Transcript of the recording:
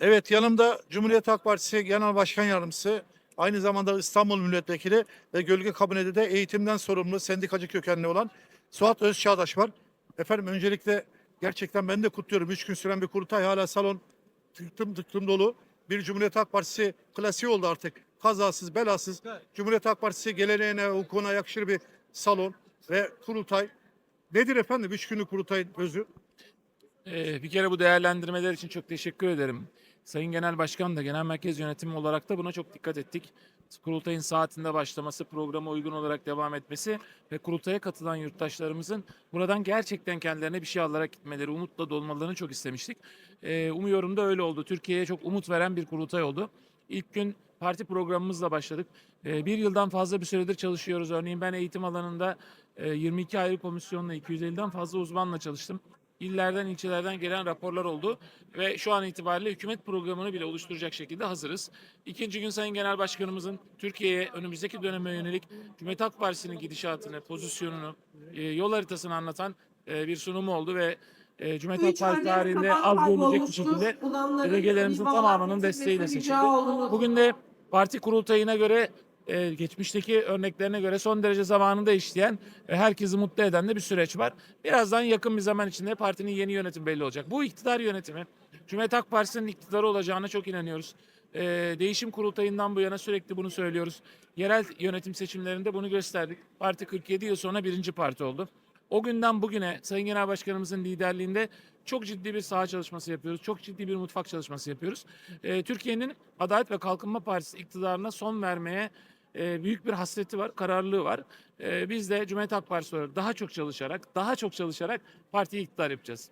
Evet yanımda Cumhuriyet Halk Partisi Genel Başkan Yardımcısı, aynı zamanda İstanbul Milletvekili ve Gölge Kabinede de eğitimden sorumlu sendikacı kökenli olan Suat Özçağdaş var. Efendim öncelikle gerçekten ben de kutluyorum. Üç gün süren bir kurultay hala salon tıktım tıktım dolu. Bir Cumhuriyet Halk Partisi klasiği oldu artık. Kazasız belasız. Cumhuriyet Halk Partisi geleneğine, hukukuna yakışır bir salon ve kurultay. Nedir efendim üç günlük kurultay özü? Ee, bir kere bu değerlendirmeler için çok teşekkür ederim. Sayın Genel Başkan da Genel Merkez Yönetimi olarak da buna çok dikkat ettik. Kurultayın saatinde başlaması, programa uygun olarak devam etmesi ve kurultaya katılan yurttaşlarımızın buradan gerçekten kendilerine bir şey alarak gitmeleri, umutla dolmalarını çok istemiştik. Ee, umuyorum da öyle oldu. Türkiye'ye çok umut veren bir kurultay oldu. İlk gün parti programımızla başladık. Ee, bir yıldan fazla bir süredir çalışıyoruz. Örneğin ben eğitim alanında e, 22 ayrı komisyonla 250'den fazla uzmanla çalıştım illerden, ilçelerden gelen raporlar oldu ve şu an itibariyle hükümet programını bile oluşturacak şekilde hazırız. İkinci gün Sayın Genel Başkanımızın Türkiye'ye önümüzdeki döneme yönelik Cumhuriyet Halk Partisi'nin gidişatını, pozisyonunu, e, yol haritasını anlatan e, bir sunumu oldu ve e, Cumhuriyet Halk Partisi tarihinde az görülecek bir şekilde delegelerimizin tamamının desteğiyle seçildi. Bugün de parti kurultayına göre e, geçmişteki örneklerine göre son derece zamanında işleyen ve herkesi mutlu eden de bir süreç var. Birazdan yakın bir zaman içinde partinin yeni yönetim belli olacak. Bu iktidar yönetimi Cumhuriyet Halk Partisi'nin iktidarı olacağına çok inanıyoruz. E, değişim kurultayından bu yana sürekli bunu söylüyoruz. Yerel yönetim seçimlerinde bunu gösterdik. Parti 47 yıl sonra birinci parti oldu. O günden bugüne Sayın Genel Başkanımızın liderliğinde çok ciddi bir saha çalışması yapıyoruz. Çok ciddi bir mutfak çalışması yapıyoruz. Ee, Türkiye'nin Adalet ve Kalkınma Partisi iktidarına son vermeye e, büyük bir hasreti var, kararlılığı var. Ee, biz de Cumhuriyet Halk Partisi olarak daha çok çalışarak, daha çok çalışarak partiyi iktidar yapacağız.